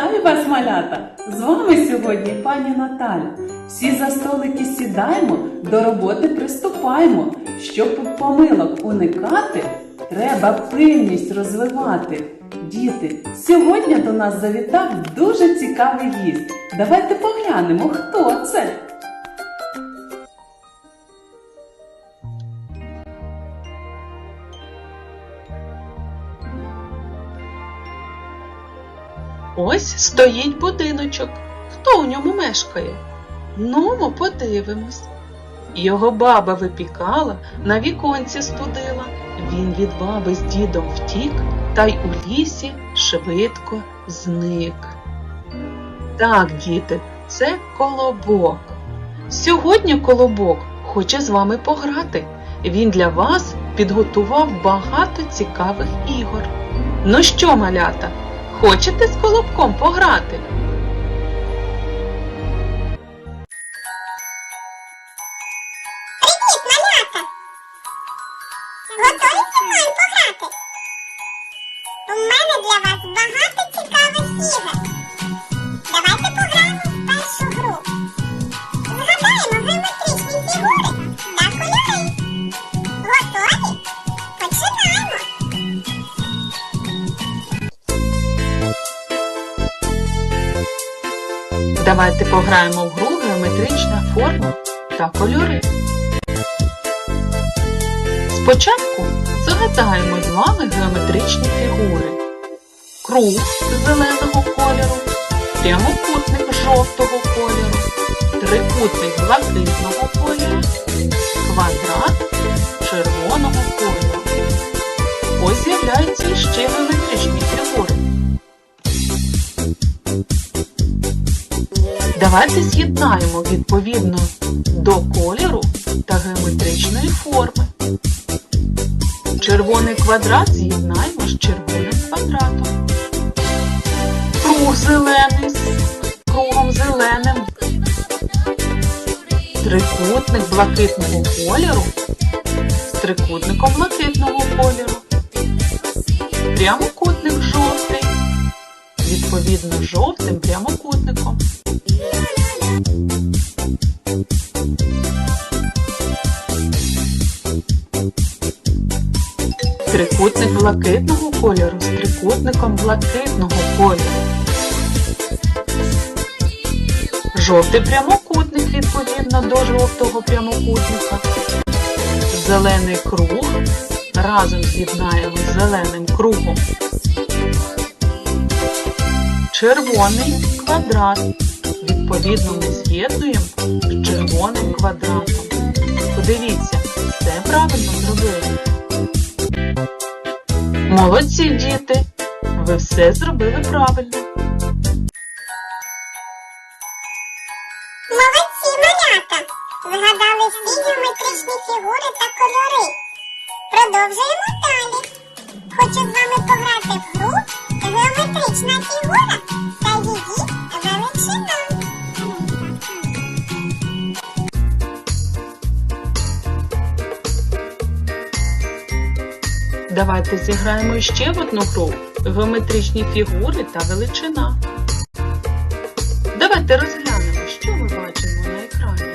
Вітаю вас, малята! З вами сьогодні пані Наталя. Всі за столики сідаємо, до роботи приступаємо. Щоб помилок уникати, треба пильність розвивати. Діти, сьогодні до нас завітав дуже цікавий гість. Давайте поглянемо, хто це. Ось стоїть будиночок. Хто у ньому мешкає? Ну, подивимось. Його баба випікала, на віконці студила. Він від баби з дідом втік, та й у лісі швидко зник. Так, діти, це колобок. Сьогодні колобок хоче з вами пограти. Він для вас підготував багато цікавих ігор. Ну що, малята, хочете з колобком пограти? Давайте пограємо в гру геометрична форма та кольори. Спочатку згадаємо з вами геометричні фігури. Круг зеленого кольору, прямокутник жовтого кольору, трикутник блакитного кольору, квадрат червоного кольору. Ось з'являються іще геометричні фігури. Давайте з'єднаємо відповідно до кольору та геометричної форми. Червоний квадрат з'єднаємо з червоним квадратом. Круг зелений з кругом зеленим. Трикутник блакитного кольору з трикутником блакитного кольору. Прямокутник жовтий. Відповідно жовтим прямокутником. Трикутник блакитного кольору з трикутником блакитного кольору. Жовтий прямокутник відповідно до жовтого прямокутника. Зелений круг разом з'єднаємо з зеленим кругом. Червоний квадрат. Відповідно, ми з'єднуємо з червоним квадратом. Подивіться, все правильно зробили. Молодці, діти! Ви все зробили правильно. Молодці, малята! Згадали всі геометричні фігури та кольори. Продовжуємо далі. Хочу з вами пограти в гру геометрична фігура Давайте зіграємо ще в одну гру геометричні фігури та величина. Давайте розглянемо, що ми бачимо на екрані.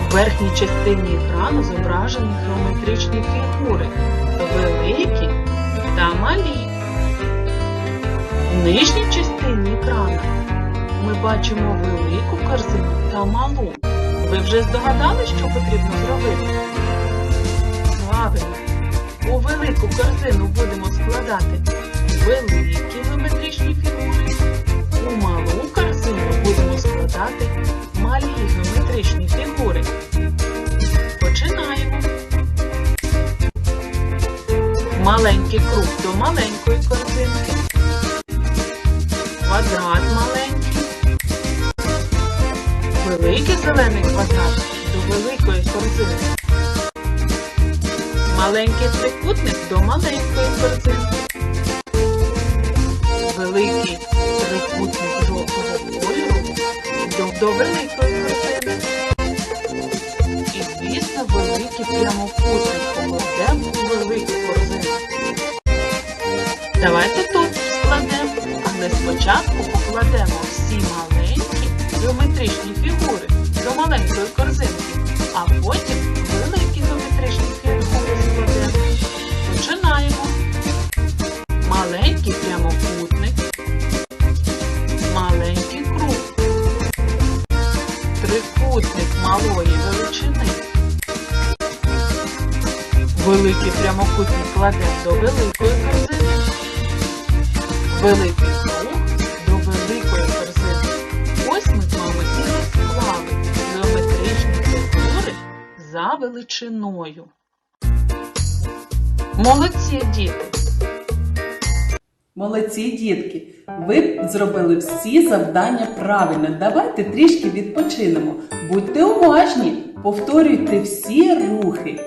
В верхній частині екрану зображені геометричні фігури великі та малі. В нижній частині екрану ми бачимо велику корзину та малу. Ви вже здогадали, що потрібно зробити? Велику будемо складати великі геометричні фігури. У малу корзину будемо складати малі геометричні фігури. Починаємо. Маленький круг до маленької корзинки. Квадрат маленький. Великий зелений квадрат до великої корзинки. Маленький трикутник до маленької корзинки. Великий трикутник жовтого кольору до, до великої корзини. І, звісно, великий прямокутник покладемо у велику корзинку. Давайте тут складемо, але спочатку покладемо всі маленькі. трикутник малої величини. Великий прямокутник кладемо до великої корзини. Великий круг до великої корзини. Ось ми з вами склали геометричні фігури за величиною. Молодці діти! Молодці дітки! Ви зробили всі завдання правильно. Давайте трішки відпочинемо. Будьте уважні, повторюйте всі рухи.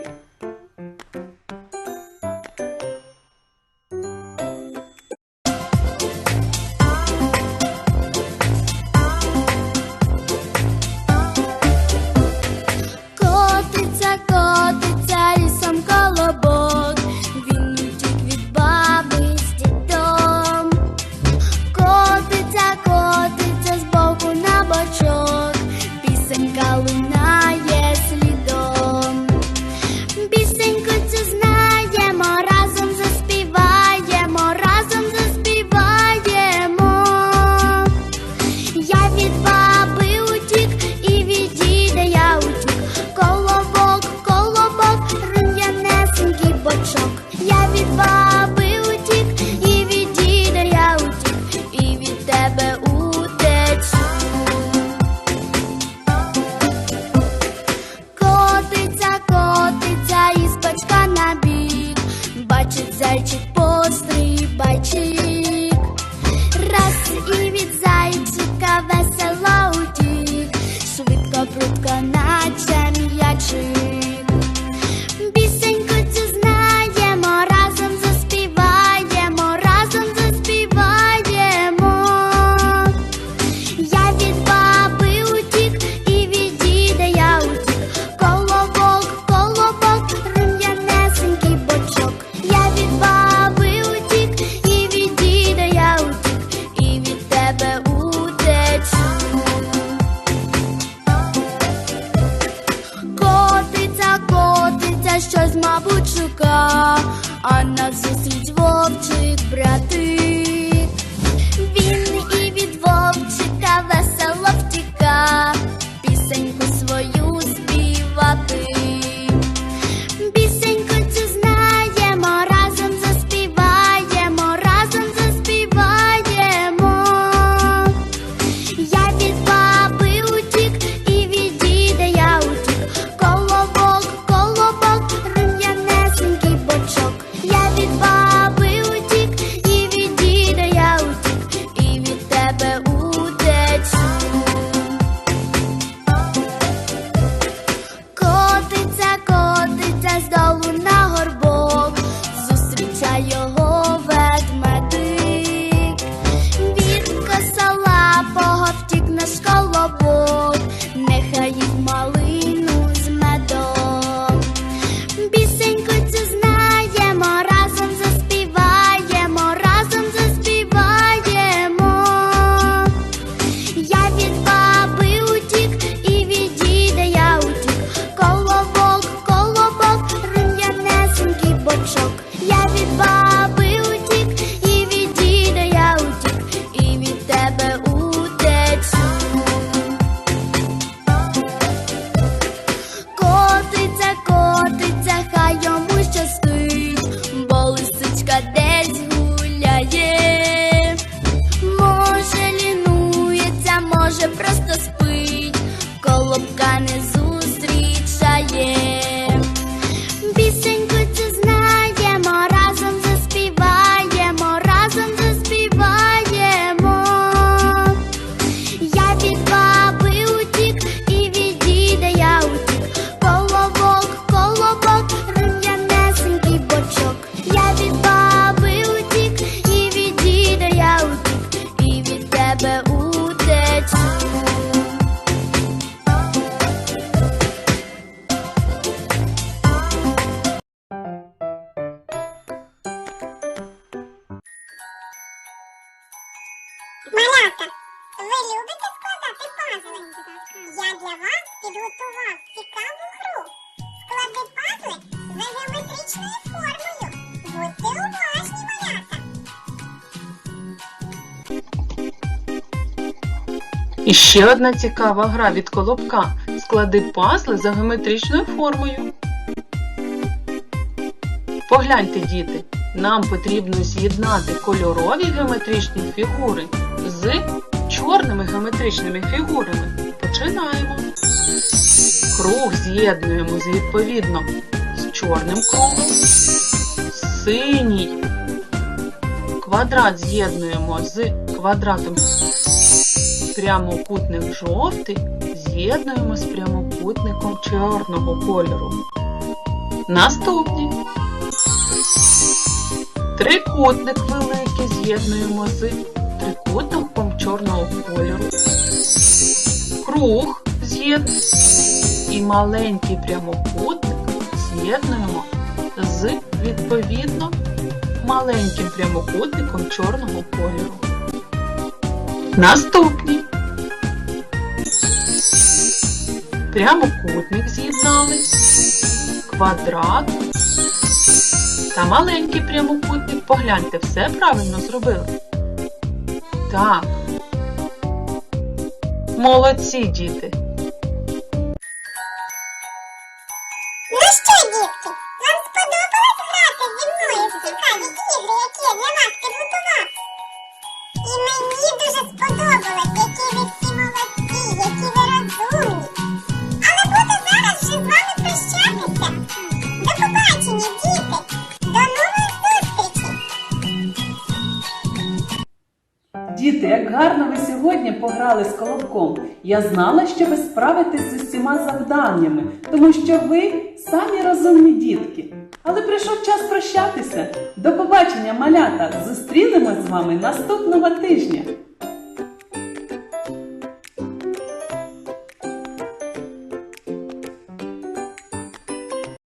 нас зустріть вовчик брати. приказуєте. Я для вас підготував цікаву гру. Склади пазли за геометричною формою. Будьте уважні, малята. І ще одна цікава гра від колобка. Склади пазли за геометричною формою. Погляньте, діти, нам потрібно з'єднати кольорові геометричні фігури з чорними геометричними фігурами. Починаємо. Круг з'єднуємо з відповідно з чорним кругом, синій. Квадрат з'єднуємо з квадратом прямокутник жовтий з'єднуємо з прямокутником чорного кольору. Наступні. Трикутник великий з'єднуємо з трикутником чорного кольору. Круг з'єднуємо і маленький прямокутник з'єднуємо з відповідно маленьким прямокутником чорного кольору. Наступні. Прямокутник з'єднали, квадрат та маленький прямокутник. Погляньте, все правильно зробили. Так. Молодці, діти. Ну що, дітки, вам сподобалось грати зі мною в цікаві ігри, які я для вас підготував? І мені дуже сподобалось, Діти, як гарно ви сьогодні пограли з колобком. Я знала, що ви справитесь з усіма завданнями, тому що ви самі розумні дітки. Але прийшов час прощатися. До побачення, малята! Зустрінемось з вами наступного тижня.